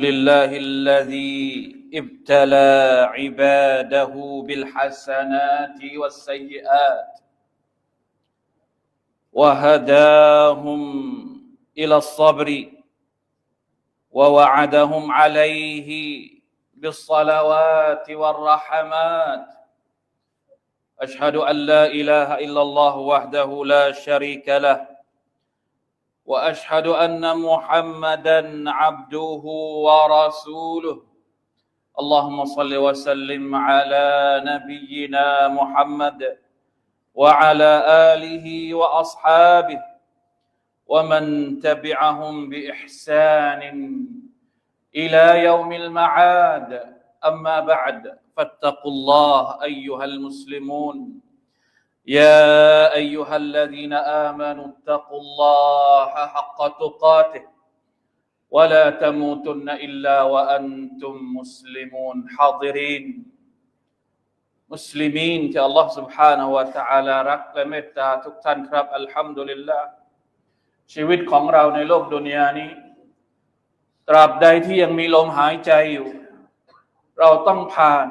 لله الذي ابتلى عباده بالحسنات والسيئات وهداهم إلى الصبر ووعدهم عليه بالصلوات والرحمات. أشهد أن لا إله إلا الله وحده لا شريك له وأشهد أن محمدا عبده ورسوله. اللهم صل وسلم على نبينا محمد وعلى آله وأصحابه ومن تبعهم بإحسان إلى يوم المعاد. أما بعد فاتقوا الله أيها المسلمون. يا ايها الذين امنوا اتقوا الله حق تقاته ولا تموتن الا وانتم مسلمون حاضرين มุสลิมีนที่อัลลอฮ์ سبحانه และ تعالى รักและเมตตาทุกท่านครับ อัลฮัมดุลิลลาห์ชีวิตของเราในโลกดุนยานี้ ตราบใดที่ยังมีลมหายใจอยู่ เราต้องผ่าน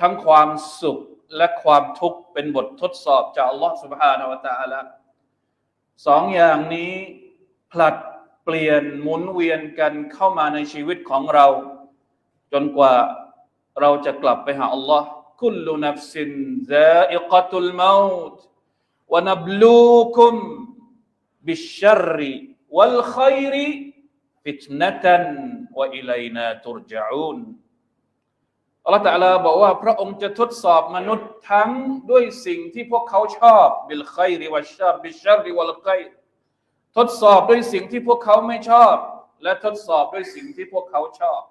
ทั้งความสุข และความทุกข์เป็นบททดสอบจากอัลลอฮฺสุบฮานาวตาละสองอย่างนี้ผลัดเปลี่ยนหมุนเวียนกันเข้ามาในชีวิตของเรา จนกว่าเราจะกลับไปหาอัลลอฮ์คุลูนับสินซาอิกตุลมาตวนับลูคุมบิชชรีวัลขัยรีฟิตนตันวอิลัยนาตุรจาอูน อัลลอฮฺตะลาบอกว่าพระองค์จะทดสอบมนุษย์ทั้งด้วยสิ่งที่พวกเขาชอบบิลไคริวัชชาบิชาริวัลไคทดสอบด้วยสิ่งที่พวกเขาไม่ชอบ และทดสอบด้วยสิ่งที่พวกเขาชอบ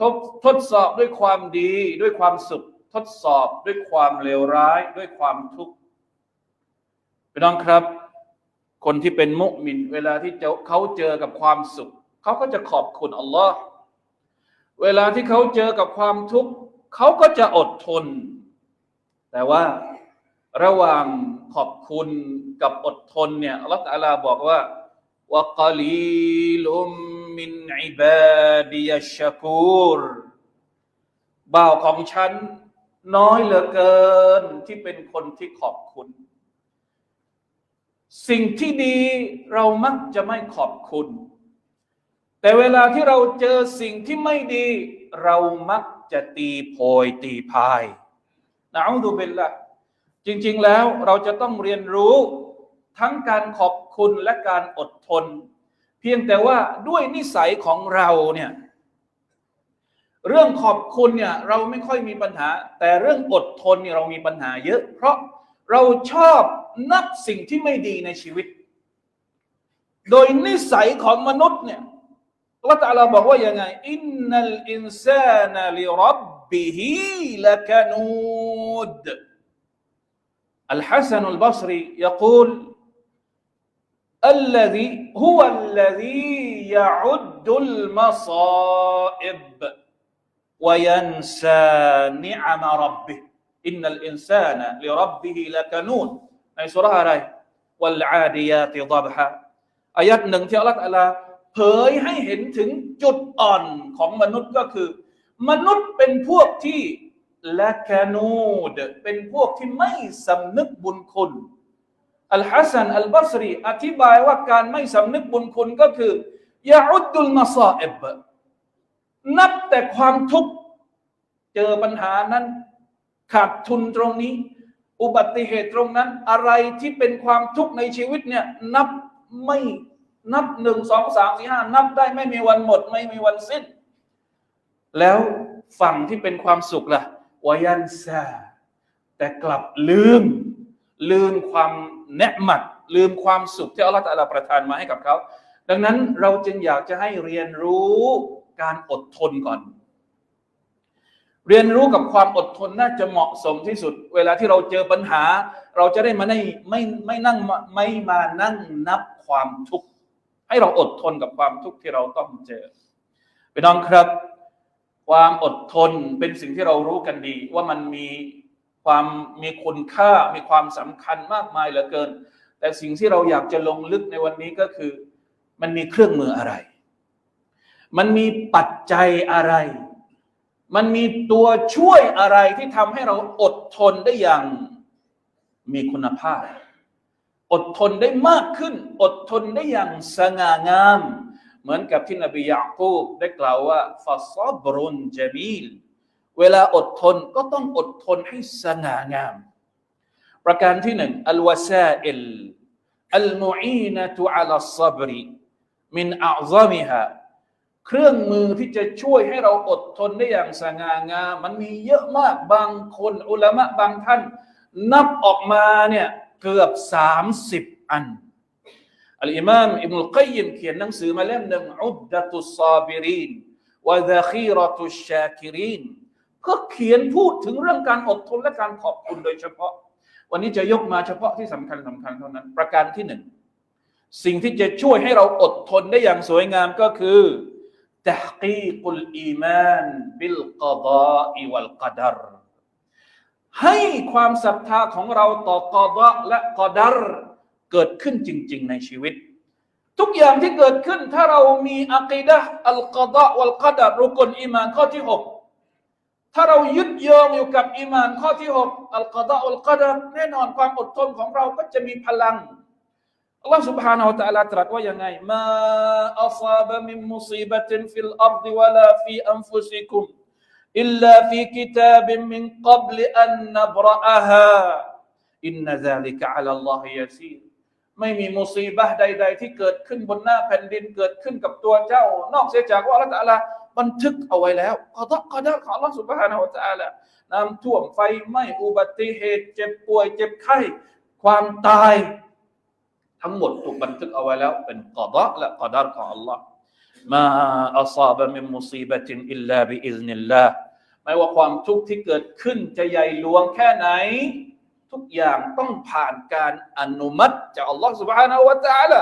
ทดทดสอบด้วยความดีด้วยความสุข ทดสอบด้วยความเลวร้ายด้วยความทุกข์พี่น้องครับ คนที่เป็นมุมินเวลาที่เขาเจอกับความสุข เขาก็จะขอบคุณอัลลอฮ์ เวลาที่เขาเจอกับความทุกข์เขาก็จะอดทน แต่ว่าระหว่างขอบคุณกับอดทนเนี่ยอัลลอฮฺอาลาบอกว่าวะกลีลุมมินอิบาดิยัชกูรบ่าวของฉัน น้อยเหลือเกินที่เป็นคนที่ขอบคุณ สิ่งที่ดีเรามักจะไม่ขอบคุณ แต่เวลาที่เราเจอสิ่งที่ไม่ดี เรามักจะตีโพยตีพายนะอูดุบิลละจริง ๆ แล้วเราจะต้องเรียนรู้ทั้งการขอบคุณและการอดทน เพียงแต่ว่าด้วยนิสัยของเราเนี่ยเรื่องขอบคุณเนี่ยเราไม่ค่อยมีปัญหา แต่เรื่องอดทนเนี่ยเรามีปัญหาเยอะ เพราะเราชอบนับสิ่งที่ไม่ดีในชีวิต โดยนิสัยของมนุษย์เนี่ย อัลลอฮฺตะอาลาบอกว่ายังไงอินนัลอินซานะลิรับบิฮิละกานูด الحسن البصري يقول الذي هو الذي يعد المصائب وينسى نعم ربه إن الإنسان لربه لكنون ในสุราอะไร والعاديات ضبحا อายัดหนึ่งที่อัลลอฮฺตะอาลา เผยให้เห็นถึงจุดอ่อนของมนุษย์ก็คือ มนุษย์เป็นพวกที่ละกานูดเป็นพวกที่ไม่สำนึกบุญคุณอัลฮัสซันอัลบัสรีอธิบายว่าการไม่สำนึกบุญคุณก็คือยาอุดดุลมาซาเอบนับแต่ความทุกข์เจอปัญหานั้น ขาดทุนตรงนี้ อุบัติเหตุตรงนั้น อะไรที่เป็นความทุกข์ในชีวิตเนี่ยนับไม่ นับหนึ่งสองสามสี่ห้านับได้ไม่มีวันหมด ไม่มีวันสิ้น แล้วฝั่งที่เป็นความสุขล่ะวายันซาแต่กลับลืม ลืมความแนะมัด ลืมความสุขที่อัลลอฮฺตะลาประทานมาให้กับเขา ดังนั้นเราจึงอยากจะให้เรียนรู้การอดทนก่อน เรียนรู้กับความอดทนน่าจะเหมาะสมที่สุด เวลาที่เราเจอปัญหา เราจะได้มาไม่ไม่ไม่นั่งไม่มานั่งนับความทุกข์ ให้เราอดทนกับความทุกข์ที่เราต้องเจอไปน้องครับ ความอดทนเป็นสิ่งที่เรารู้กันดี ว่ามันมีความมีคุณค่ามีความสำคัญมากมายเหลือเกิน แต่สิ่งที่เราอยากจะลงลึกในวันนี้ก็คือ มันมีเครื่องมืออะไร มันมีปัจจัยอะไร มันมีตัวช่วยอะไรที่ทำให้เราอดทนได้อย่างมีคุณภาพ อดทนได้มากขึ้น อดทนได้อย่างสง่างาม เหมือนกับที่นบียาคูบได้กล่าวว่าฟาซอบรุนจามีลเวลาอดทนก็ต้องอดทนให้สง่างาม ประการที่หนึ่งอัลวาซาอิลอัลมุอีนะตุอัลซับริมินอัลซามิฮาเครื่องมือที่จะช่วยให้เราอดทนได้อย่างสง่างาม มันมีเยอะมากบางคนอุลามะบางท่าน นับออกมาเนี่ย เกือบ 30 อัน อัลอิมามอิบนุลกัยยิมเขียนหนังสือมาเล่มหนึ่งอุดดะตุสซาบิรินวะซะคีรตุชชาคิรินก็เขียนพูดถึงเรื่องการอดทนและการขอบคุณโดยเฉพาะ วันนี้จะยกมาเฉพาะที่สำคัญสำคัญเท่านั้น ประการที่หนึ่ง สิ่งที่จะช่วยให้เราอดทนได้อย่างสวยงามก็คือ تحقيق الإيمان بالقضاء والقدر ให้ความศรัทธาของเราต่อกอดะและกอดัรเกิดขึ้นจริง ๆ ในชีวิต ทุกอย่างที่เกิดขึ้นถ้าเรามีอะกีดะห์อัลกอดะวัลกอดัรรุกลอีมานข้อที่หกถ้าเรายึดโยงอยู่กับอีมานข้อที่หกอัลกอดะวัลกอดัรแน่นอนความอดทนของเราก็จะมีพลัง อัลลอฮ์ سبحانه และ تعالى ตรัสว่ายังไงมาอัซาบะมินมุซีบะตินฟิลอัรฎิวะลาฟีอันฟุซิกุม อิลลาฟิกิตาบิมินกับลิอันนับรอาฮาอินนาซาลิกะอัลลอฮิยาซีไม่มีมุซีบะใด ๆ ที่เกิดขึ้นบนหน้าแผ่นดินเกิดขึ้นกับตัวเจ้า นอกเสียจากว่าอัลลอฮฺบันทึกเอาไว้แล้วกอดกอดของอัลลอฮฺสุบฮานาอัลลอฮฺน้ำท่วมไฟไหม้อุบัติเหตุ เจ็บป่วย เจ็บไข้ ความตาย ทั้งหมดถูกบันทึกเอาไว้แล้ว เป็นกอดะและกอดะของอัลลอฮ์มาอัศาบะมิมุซีบะตินอิลลาบิอิซนิลลาห์ ไม่ว่าความทุกข์ที่เกิดขึ้นจะใหญ่หลวงแค่ไหน ทุกอย่างต้องผ่านการอนุมัติจากอัลลอฮฺ سبحانه และ تعالى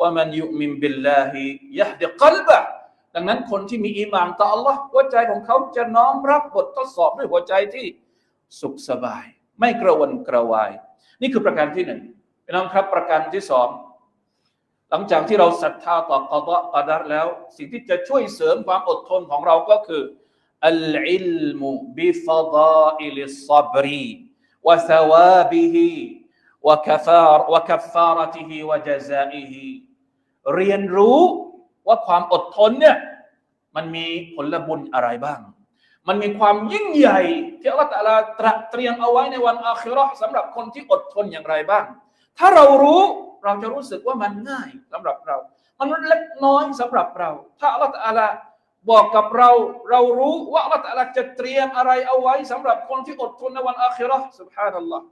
ว่ามันยุมินบิลลาฮิยะฮดิกัลบะดังนั้นคนที่มีอีหมานต่อ Allah หัวใจของเขาจะน้อมรับบททดสอบด้วยหัวใจที่สุขสบาย ไม่กระวนกระวาย นี่คือประการที่หนึ่งพี่น้องครับประการที่สองหลังจากที่เราศรัทธาต่อกอดะกอดัรแล้ว สิ่งที่จะช่วยเสริมความอดทนของเราก็คือ อัลอิลมุบิฟดาอิลิศบรีวะซาวาบิฮิวะกัฟารวะกัฟารติฮิวะจซาอิฮิเรียนรู้ว่าความอดทนเนี่ยมันมีผลบุญอะไรบ้าง มันมีความยิ่งใหญ่ที่อัลลอฮฺตะลาตระเตรียมเอาไว้ในวันอาคิรอสำหรับคนที่อดทนอย่างไรบ้าง ถ้าเรารู้เราจะรู้สึกว่ามันง่ายสำหรับเรา มันเล็กน้อยสำหรับเรา ถ้าอัลลอฮฺต บอกกับเราเรารู้ว่าอัลลอฮฺจะเตรียมอะไรเอาไว้สำหรับคนที่อดทนในวันอาคิราะห์สุบฮานัลลอฮ์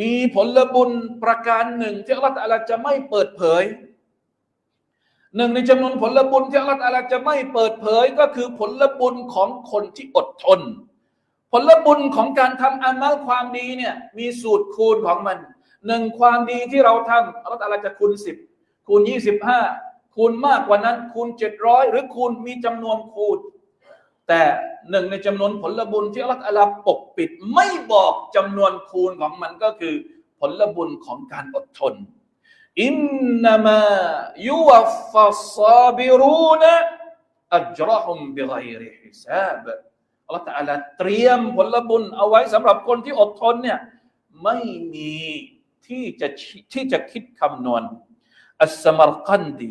มีผลบุญประการหนึ่งที่อัลลอฮฺจะไม่เปิดเผย หนึ่งในจำนวนผลบุญที่อัลลอฮฺจะไม่เปิดเผยก็คือผลบุญของคนที่อดทน ผลบุญของการทำอามัลความดีเนี่ยมีสูตรคูณของมันหนึ่งความดีที่เราทำอัลลอฮฺจะคูณสิบคูณยี่สิบห้า คูณมากกว่านั้นคูณเจ็ดร้อยหรือคูณมีจำนวนคูณ แต่หนึ่งในจำนวนผลบุญที่อัลลอฮฺปกปิด ไม่บอกจำนวนคูณของมันก็คือผลบุญของการอดทนอินนามายุวฟัสซาบิรูนอัจรหุมบิไกริฮิซาบอัลลอฮฺเตรียมผลบุญเอาไว้สำหรับคนที่อดทนเนี่ยไม่มีที่จะที่จะคิดคำนวณอัสมารกันดี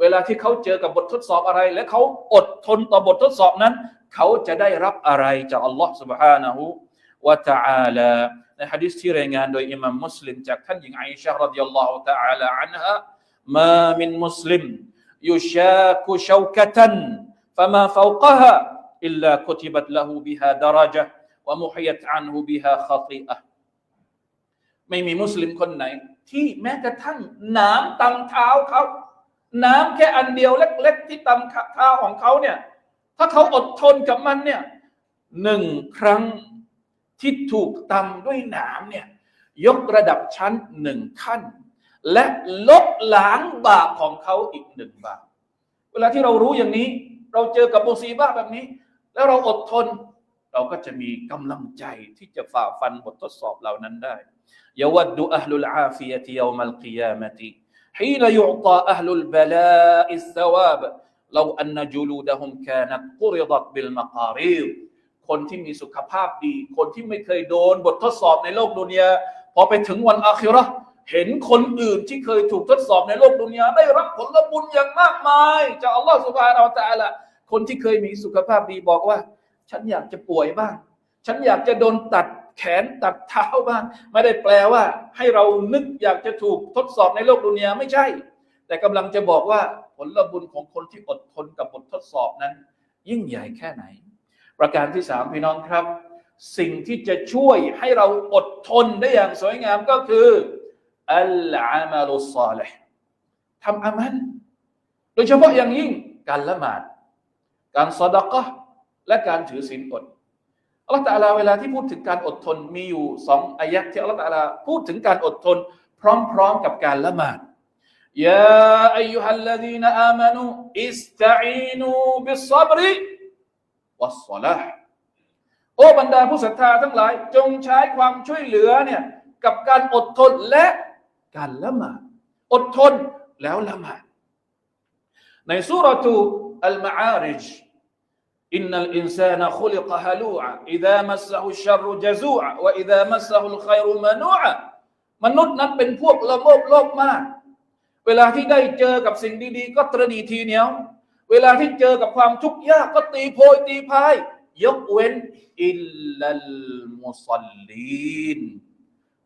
เวลาที่เขาเจอกับบททดสอบอะไร และเขาอดทนต่อบททดสอบนั้น เขาจะได้รับอะไรจากอัลลอฮ์ سبحانه และ تعالى ในฮะดิษที่รายงานโดยอิมามมุสลิมจากท่านหญิงไอชะรดิยัลลอฮุ تعالى عنها ما من مسلم يشاك شوكة فما فوقها إلا كتبت له بها درجة ومحيت عنه بها خطيئة ไม่มีมุสลิมคนไหน ที่แม้กระทั่งหนามตำเท้าเขา น้ำแค่อันเดียวเล็ก ๆ ที่ตำเท้าของเขาเนี่ย ถ้าเขาอดทนกับมันเนี่ยหนึ่งครั้งที่ถูกตำด้วยน้ำเนี่ย ยกระดับชั้นหนึ่งขั้น และลบล้างบาปของเขาอีกหนึ่งบาปเวลาที่เรารู้อย่างนี้ เราเจอกับโมซีบ้าแบบนี้ แล้วเราอดทน เราก็จะมีกำลังใจที่จะฝ่าฟันบททดสอบเหล่านั้นได้ยวัดดูอัลลุลอาฟียะติยามัลกิยาม ะติ حين يعطى أهل البلاء الثواب لو أن جلودهم كانت قرضت بالمقارير คนที่มีสุขภาพดี คนที่ไม่เคยโดนบททดสอบในโลกดุนยาพอไปถึงวันอาคิเราะห์เห็นคนอื่นที่เคยถูกทดสอบในโลกดุนยาได้รับผลบุญอย่างมากมายจากอัลลอฮฺสุบฮานาอัลตะอาลาคนที่เคยมีสุขภาพดีบอกว่า ฉันอยากจะป่วยบ้าง ฉันอยากจะโดนตัด แขนตัดเท้าบ้าง ไม่ได้แปลว่า ให้เรานึกอยากจะถูกทดสอบในโลกดุนยาไม่ใช่ แต่กำลังจะบอกว่าผลบุญของคนที่อดทนกับบททดสอบนั้น ยิ่งใหญ่แค่ไหน ประการที่สามพี่น้องครับ สิ่งที่จะช่วยให้เราอดทนได้อย่างสวยงามก็คืออัลอามัลุสซาลิห์ทำอามันโดยเฉพาะอย่างยิ่งการละหมาด การสอดกะและการถือศีลอด อัลลอฮฺตะอาลาเวลาที่พูดถึงการอดทนมีอยู่สองอายะที่อัลลอฮฺตะอาลาพูดถึงการอดทน พร้อมๆกับการละหมาดยาอายุฮัลลดีนอามานูอิสตัอีนูบิสซับริวัสซลาโอ้บรรดาผู้ศรัทธาทั้งหลาย จงใช้ความช่วยเหลือเนี่ยกับการอดทนและการละหมาดอดทนแล้วละหมาดในสุรทูอัลมาอาริจ อินนัลอินซานะคุลิกะฮะลูอะอิดามัสซะฮุชัรรุจาซูอะวะอิดามัสซะฮุลไคร์มานูอะมนุษย์นั้นเป็นพวกละโมบโลภมาก เวลาที่ได้เจอกับสิ่งดีๆ ก็ตรณีทีเหนียว เวลาที่เจอกับความทุกข์ยากก็ตีโพยตีพาย ยกเว้นอิลลัลมุสลีน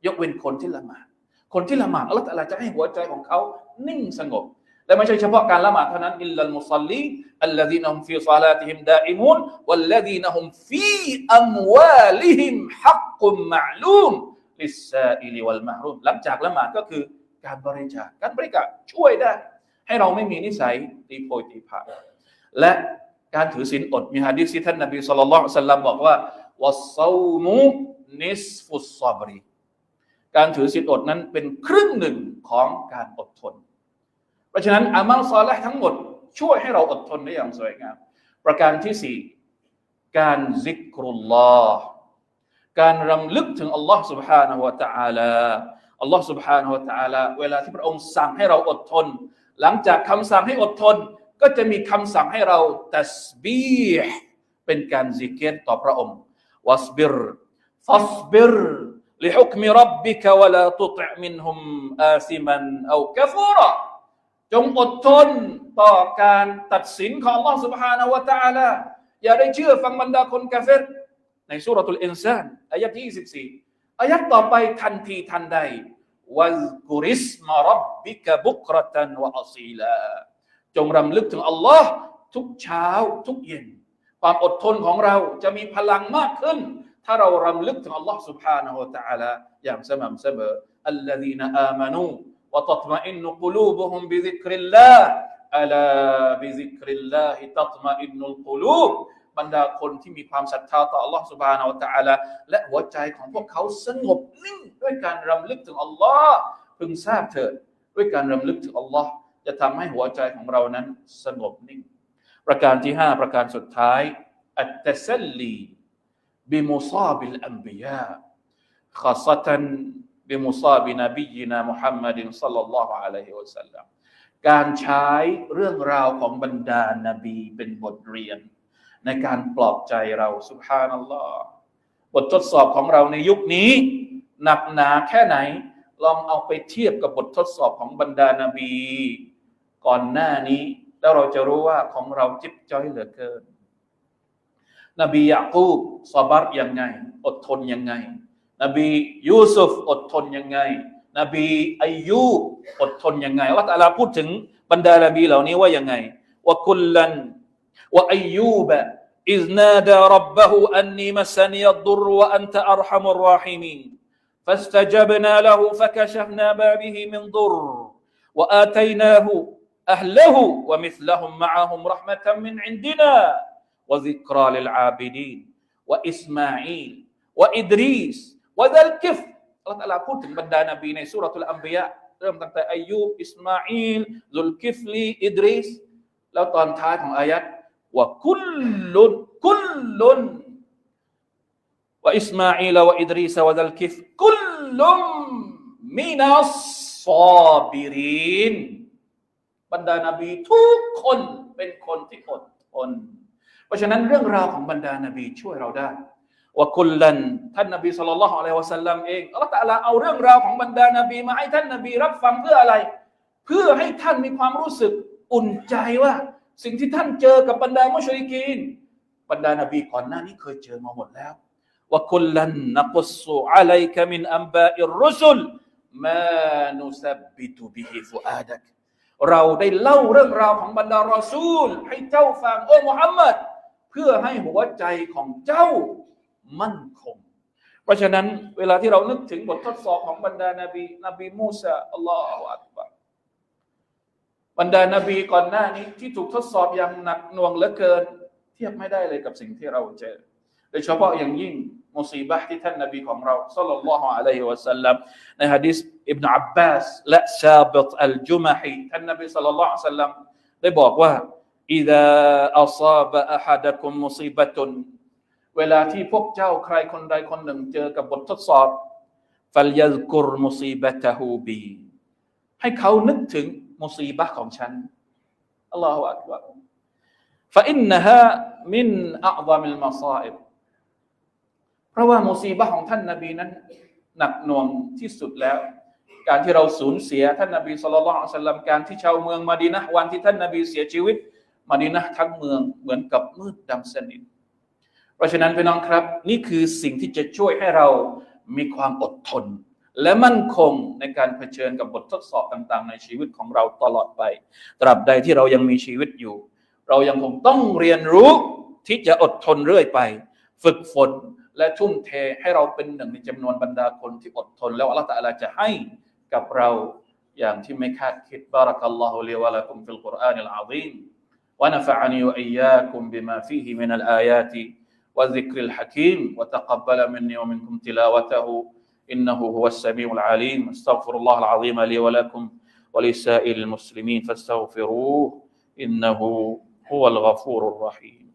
ยกเว้นคนที่ละหมาดคนที่ละหมาดอัลลอฮฺจะให้หัวใจของเขานิ่งสงบ และไม่ใช่เฉพาะการละหมาดเท่านั้นอิลลัลมุซัลลีอัลลดีนฮุมฟีศาลาติฮิมดาอิมูนวัลลดีนฮุมฟีอัมวาลิฮิมฮักกุมมะลูมลิสซาอิลิวัลมะรูมหลังจากละหมาดก็คือการบริจาคการบริจาคช่วยได้ ให้เราไม่มีนิสัยตีโพยตีผาและการถือศีลอดมีฮะดิษที่ท่านนบีสุลต่านสัลลัมบอกว่าวัสซามูนิสฟุสซอบรีการถือศีลอดนั้นเป็นครึ่งหนึ่งของการอดทน ราะฉะนั้นอามัลซอลห์ทั้งหมด ช่วยให้เราอดทนได้อย่างสวยงาม ประการที่สี่การซิกรุลลอฮ์การรำลึกถึงอัลลอฮ์ سبحانه และ تعالى อัลลอฮ์ سبحانه และ تعالى เวลาที่พระองค์สั่งให้เราอดทน หลังจากคำสั่งให้อดทน ก็จะมีคำสั่งให้เราตัสบีห์เป็นการซิกเกตต่อพระองค์วัสบิรฟัสบิร لحكم ربك ولا تطع منهم آثما أو كفورا จงอดทนต่อการตัดสินของ Allah سبحانه และ تعالى อย่าได้เชื่อฟังบรรดาคนกาเฟรในสุรทูลอินซานอายะที่24อายะต่อไปทันทีทันใดวัซกุริสมารับบิกบุกรตันวะอัซีลาจงรำลึกถึงอัลลอฮ์ทุกเช้าทุกเย็น ความอดทนของเราจะมีพลังมากขึ้น ถ้าเรารำลึกถึงอัลลอฮ์ سبحانه และ تعالى อย่างสม่ำเสมอ الذين آمنوا وتطمئن قلوبهم بذكر الله ألا بذكر الله تطمئن القلوب บรรดาคนที่มีความศรัทธาต่อ Allah سبحانه และ تعالى และหัวใจของพวกเขาสงบนิ่งด้วยการรำลึกถึง Allah พึงทราบเถิดด้วยการรำลึกถึง Allah จะทำให้หัวใจของเรานั้นสงบนิ่ง ประการที่ห้าประการสุดท้ายอัตตสัลลีบิมุซาบิลอัมบิยา خاصة บิมุซาบินบียินามุฮัมมัดินสัลลัลลอฮุอะลัยฮิวสัลลัมการใช้เรื่องราวของบรรดานาบีเป็นบทเรียน ในการปลอบใจเราสุภานัลลอฮ์บททดสอบของเราในยุคนี้ หนักหนาแค่ไหน ลองเอาไปเทียบกับบททดสอบของบรรดานาบี ก่อนหน้านี้ แล้วเราจะรู้ว่าของเราจิบจ้อยเหลือเกิน นบียากูบสบัตยังไง อดทนยังไง นบียูซุฟอดทนยังไง นบีอายูบอดทนยังไงว่าแต่ละพูดถึงบรรดานบีเหล่านี้ว่ายังไงว่าคุลลันว่าอายูบ إذ نادى ربه أني مسني الضر وأنت أرحم الراحمين فاستجبنا له فكشفنا ما به من ضر وآتيناه أهله ومثلهم معهم رحمة من عندنا وذكرى للعابدين وإسماعيل وإدريس วะซัลกิฟอัลลอฮฺตะลาพูดถึงบรรดานบีในสุรทูลอัมบียะเริ่มตั้งแต่อายุอิสมาอิลซุลกิฟลีอิดริสแล้วตอนท้ายของอายัดว่าคุลลุนคุลลุนว่าอิสมาอิลว่าอิดริสว่าดัลกิฟคุลลุมมินัสซาบิรินบรรดานบีทุกคนเป็นคนที่อดทนเพราะฉะนั้นเรื่องราวของบรรดานบีช่วยเราได้ ว่าคุลลันท่านนบีสุลต่านละฮ์อะลัยฮิวะสัลลัมเองอัลลอฮฺตะลาเอาเรื่องราวของบรรดานบีมาให้ท่านนบีรับฟังเพื่ออะไร เพื่อให้ท่านมีความรู้สึกอุ่นใจว่า สิ่งที่ท่านเจอกับบรรดามุชริกีน บรรดานบีก่อนหน้านี้เคยเจอมาหมดแล้วว่าคุลลันนักุสุอะลัยกะมินอัมบาอิรรุสุลมานุซับบิตุบิฮิฟุอาดักเราได้เล่าเรื่องราวของบรรดารอซูล ให้เจ้าฟังโอ้มุฮัมมัดเพื่อให้หัวใจของเจ้า มั่นคง เพราะฉะนั้นเวลาที่เรานึกถึงบททดสอบของบรรดานาบี นบีมูซาอัลลอฮฺอักบัรบรรดานาบีก่อนหน้านี้ที่ถูกทดสอบอย่างหนักหน่วงเหลือเกิน เทียบไม่ได้เลยกับสิ่งที่เราเจอ โดยเฉพาะอย่างยิ่งมุซีบะห์ที่ท่านนบีของเราสัลลัลลอฮุอะลัยฮิวะสัลลัมในฮะดิษอิบนาอับบาสและซาบิตอัลจุมะฮีท่านนบีสัลลัลลอฮุอะลัยฮิวะสัลลัมได้บอกว่า إذا أصاب أحدكم مصيبة เวลาที่พวกเจ้าใครคนใดคนหนึ่งเจอกับบททดสอบฟัลยซกุรมุซีบะตะฮูบีให้เขานึกถึงมุซีบะของฉันอัลลอฮฺอักบารฟาอินนะฮะมินอัลลมิลมาซาอิบเพราะว่ามุซีบะของท่านนาบีนั้น หนักหน่วงที่สุดแล้ว การที่เราสูญเสียท่านนาบีสุลต่านอัลสลามการที่ชาวเมืองมาดีนะวันที่ท่านนาบีเสียชีวิตมาดีนะทั้งเมืองเหมือนกับมืดดำสนิท เพราะฉะนั้นพี่น้องครับ นี่คือสิ่งที่จะช่วยให้เรามีความอดทน และมั่นคงในการเผชิญกับบททดสอบต่าง ๆ ในชีวิตของเราตลอดไป ตราบใดที่เรายังมีชีวิตอยู่ เรายังคงต้องเรียนรู้ที่จะอดทนเรื่อยไป ฝึกฝนและทุ่มเทให้เราเป็นหนึ่งในจำนวนบรรดาคนที่อดทน แล้วอัลลอฮฺตะอาลาจะให้กับเราอย่างที่ไม่คาดคิดบารักัลลอฮุลิวะลักุมฟิลกุรอานิลอาซีม ونفعني وإياكم بما فيه من الآيات والذكر الحكيم وتقبل مني ومنكم تلاوته إنه هو السميع العليم. استغفر الله العظيم لي ولكم ولسائر المسلمين فاستغفروه إنه هو الغفور الرحيم.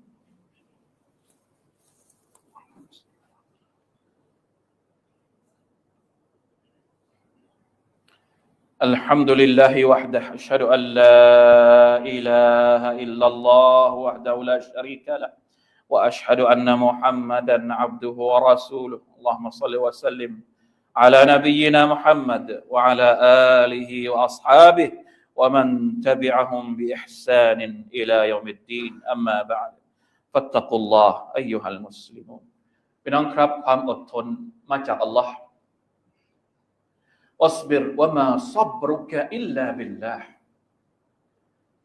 الحمد لله وحده أشهد أن لا إله إلا الله وحده لا شريك له. وأشهد أن محمدا عبده ورسوله اللهم صل وسلم على نبينا محمد وعلى آله وأصحابه ومن تبعهم بإحسان إلى يوم الدين أما بعد فاتقوا الله أيها المسلمون พี่น้องครับความอดทนมาจากอัลลอฮ์ واصبر وما صبرك إلا بالله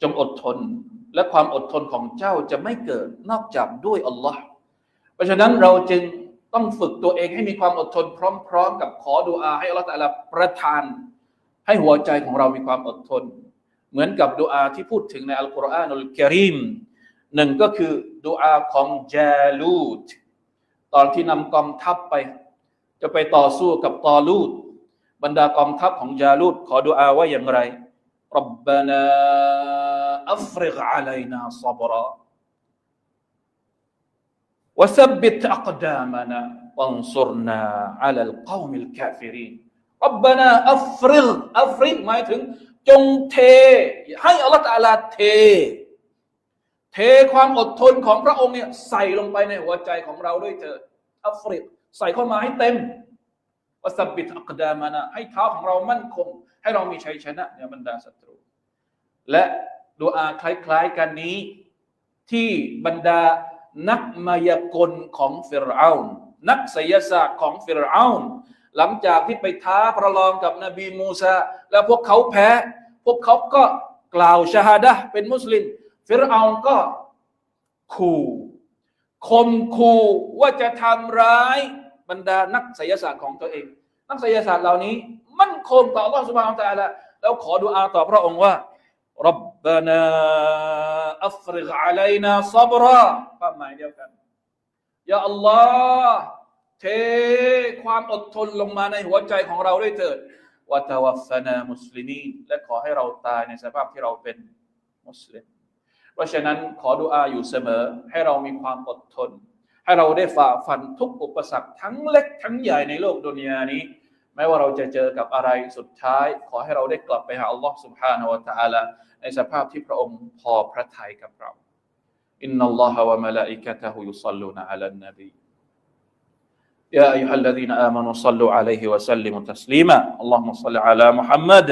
จงอดทน และความอดทนของเจ้าจะไม่เกิดนอกจากด้วยอัลลอฮ์เพราะฉะนั้นเราจึงต้องฝึกตัวเองให้มีความอดทนพร้อม ๆ กับขอดุอาให้อัลลอฮ์ต่ละประทาน ให้หัวใจของเรามีความอดทน เหมือนกับดุอาที่พูดถึงในอัลกุรอานอุลกิริมหนึ่งก็คือดุอาของจาลูดตอนที่นำกองทัพไป จะไปต่อสู้กับตอลูดบรรดากองทัพของจาลูดขอดุอาว่าอย่างไรรับบานา أفرغ علينا صبرا وثبت أقدامنا وانصرنا على القوم الكافرين ربنا أفرغ أفرغ หมายถึงจงเท ให้อัลลอฮฺตะอาลาเท เทความอดทนของพระองค์เนี่ยใส่ลงไปในหัวใจของเราด้วยเถิดอัฟริกใส่เข้ามาให้เต็มวสับบิตอักดามานะให้เท้าของเรามั่นคง ให้เรามีชัยชนะในบรรดาศัตรู และ ดูอาคล้ายๆกันนี้ ที่บรรดานักมายากลของฟิรเอานนักไสยศาสตร์ของฟิรเอานหลังจากที่ไปท้าประลองกับนบีมูซาแล้วพวกเขาแพ้ พวกเขาก็กล่าวชาฮาดะเป็นมุสลิม ฟิรเอานก็ขู่คมขู่ว่าจะทำร้ายบรรดานักไสยศาสตร์ของตัวเอง นักไสยศาสตร์เหล่านี้ มั่นคงต่ออัลลอฮฺสุบฮานตะอาลาแล้วขอดุอาต่อพระองค์ว่า ربنا أفرغ علينا صبرا ความหมายเดียวกันยาอัลลอฮ์เทความอดทนลงมาในหัวใจของเราด้วยเถิดวะตวัฟฟนามุสลิมีนและขอให้เราตายในสภาพที่เราเป็นมุสลิม เพราะฉะนั้นขอดุอาอยู่เสมอ ให้เรามีความอดทน ให้เราได้ฝ่าฟันทุกอุปสรรคทั้งเล็กทั้งใหญ่ในโลกดุนยานี้ ไม่ว่าเราจะเจอกับอะไรสุดท้าย ขอให้เราได้กลับไปหาอัลลอฮ์ سبحانه และ تعالى ในสภาพที่พระองค์พอพระทัยกับเราอินนัลลอฮะวะมะลาอิกะตะฮุยุศ็อลลูนอะลันนบี يا أيها الذين آمنوا صلوا عليه وسلموا تسليما اللهم صل على محمد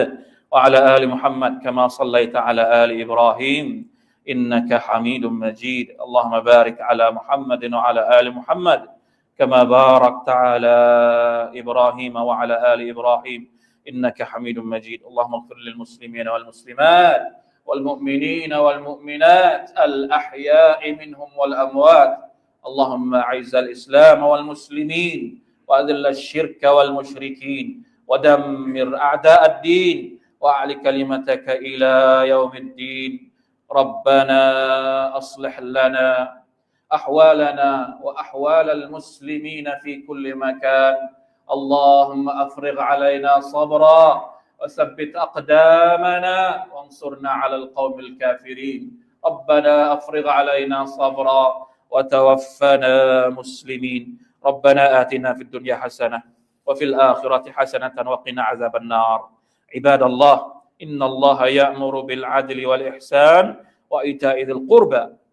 وعلى آل محمد كما صليت على آل إبراهيم إنك حميد مجيد اللهم بارك على محمد وعلى آل محمد كما باركت على إبراهيم وعلى آل إبراهيم إنك حميد مجيد. اللهم اغفر للمسلمين والمسلمات والمؤمنين والمؤمنات الأحياء منهم والأموات. اللهم أعز الإسلام والمسلمين وأذل الشرك والمشركين ودمر أعداء الدين وأعل كلمتك إلى يوم الدين. ربنا أصلح لنا أحوالنا وأحوال المسلمين في كل مكان. اللهم أفرغ علينا صبرا وثبت أقدامنا وانصرنا على القوم الكافرين. ربنا أفرغ علينا صبرا وتوفنا مسلمين. ربنا آتنا في الدنيا حسنة وفي الآخرة حسنة وقنا عذاب النار. عباد الله إن الله يأمر بالعدل والإحسان وإيتاء ذي القربى.